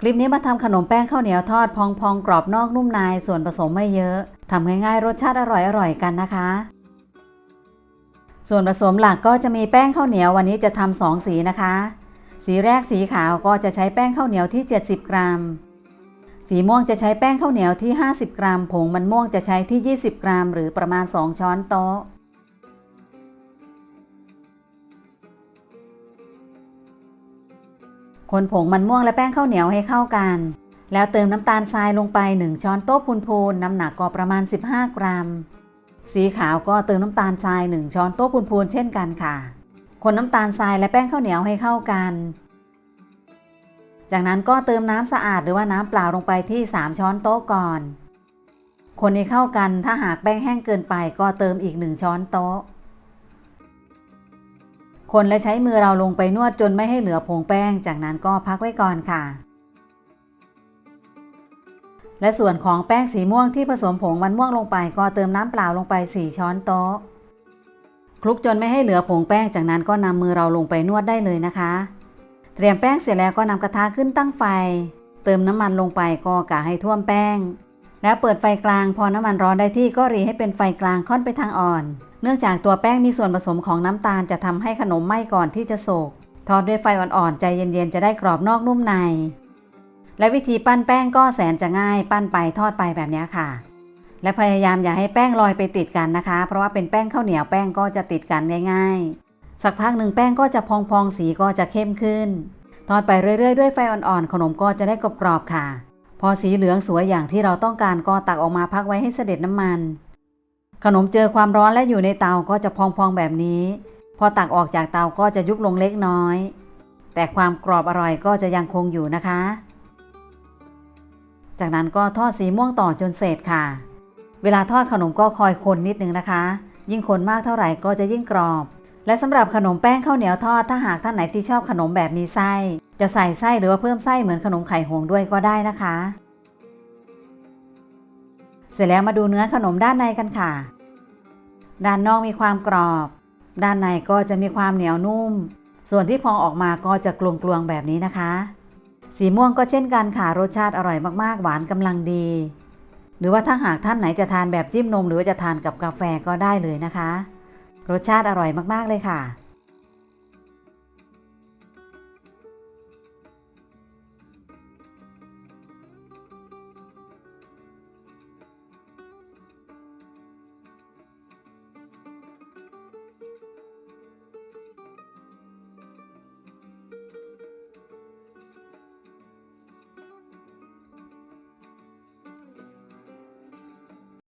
คลิปนี้มาทำขนมแป้งข้าวเหนียวทอด พองๆ กรอบนอกนุ่มในส่วนผสมไม่เยอะทำง่ายๆ รสชาติอร่อยๆ กันนะคะ ส่วนผสมหลักก็จะมีแป้งข้าวเหนียววันนี้จะทำสองสีนะคะ สีแรกสีขาวก็จะใช้แป้งข้าวเหนียวที่ 70 กรัม สีม่วงจะใช้แป้งข้าวเหนียวที่ 50 กรัม ผงมันม่วงจะใช้ที่ 20 กรัม หรือประมาณ 2 ช้อนโต๊ะ คนผงมันม่วงและแป้งข้าวเหนียวให้เข้ากัน แล้วเติมน้ำตาลทรายลงไป 1 ช้อนโต๊ะพูนๆน้ำหนักก็ประมาณ 15 กรัม สีขาวก็เติมน้ำตาลทราย 1 ช้อนโต๊ะพูนๆเช่นกันค่ะ คนน้ำตาลทรายและแป้งข้าวเหนียวให้เข้ากัน จากนั้นก็เติมน้ำสะอาดหรือว่าน้ำเปล่าลงไปที่ 3 ช้อนโต๊ะก่อน คนให้เข้ากันถ้าหากแป้งแห้งเกินไปก็เติมอีก 1 ช้อนโต๊ะ คนและใช้มือเราลงไปนวดจนไม่ให้เหลือผงแป้ง จากนั้นก็พักไว้ก่อนค่ะ และส่วนของแป้งสีม่วงที่ผสมผงมันม่วงลงไป ก็เติมน้ำเปล่าลงไป 4 ช้อนโต๊ะ คลุกจนไม่ให้เหลือผงแป้ง จากนั้นก็นำมือเราลงไปนวดได้เลยนะคะ เตรียมแป้งเสร็จแล้วก็นำกระทะขึ้นตั้งไฟ เติมน้ำมันลงไปก็กะให้ท่วมแป้ง แล้วเปิดไฟกลาง พอน้ำมันร้อนได้ที่ก็รีให้เป็นไฟกลางค่อนไปทางอ่อน เนื่องจากตัวแป้งมีส่วนผสมของน้ำตาลจะทำให้ขนมไหม้ก่อนที่จะสุกทอดด้วยไฟอ่อนๆใจเย็นๆจะได้กรอบนอกนุ่มใน และวิธีปั้นแป้งก็แสนจะง่าย ปั้นไปทอดไปแบบนี้ค่ะ และพยายามอย่าให้แป้งลอยไปติดกันนะคะ เพราะว่าเป็นแป้งข้าวเหนียวแป้งก็จะติดกันง่ายๆ สักพักหนึ่งแป้งก็จะพองๆสีก็จะเข้มขึ้น ทอดไปเรื่อยๆ ด้วยไฟอ่อนๆ ขนมก็จะได้กรอบๆค่ะ พอสีเหลืองสวยอย่างที่เราต้องการก็ตักออกมาพักไว้ให้เสด็จน้ำมัน ขนมเจอความร้อนและอยู่ในเตาก็จะพองๆแบบนี้ พอตักออกจากเตาก็จะยุบลงเล็กน้อย แต่ความกรอบอร่อยก็จะยังคงอยู่นะคะ จากนั้นก็ทอดสีม่วงต่อจนเสร็จค่ะ เวลาทอดขนมก็คอยคนนิดนึงนะคะ ยิ่งคนมากเท่าไหร่ก็จะยิ่งกรอบ และสำหรับขนมแป้งข้าวเหนียวทอดถ้าหากท่านไหนที่ชอบขนมแบบมีไส้ จะใส่ไส้หรือว่าเพิ่มไส้เหมือนขนมไข่หงด้วยก็ได้นะคะ เสร็จแล้วมาดูเนื้อขนมด้านในกันค่ะ ด้านนอกมีความกรอบ ด้านในก็จะมีความเหนียวนุ่ม ส่วนที่พองออกมาก็จะกลวงๆแบบนี้นะคะ สีม่วงก็เช่นกันค่ะ รสชาติอร่อยมากๆ หวานกำลังดี หรือว่าถ้าหากท่านไหนจะทานแบบจิ้มนม หรือว่าจะทานกับกาแฟก็ได้เลยนะคะ รสชาติอร่อยมากๆเลยค่ะ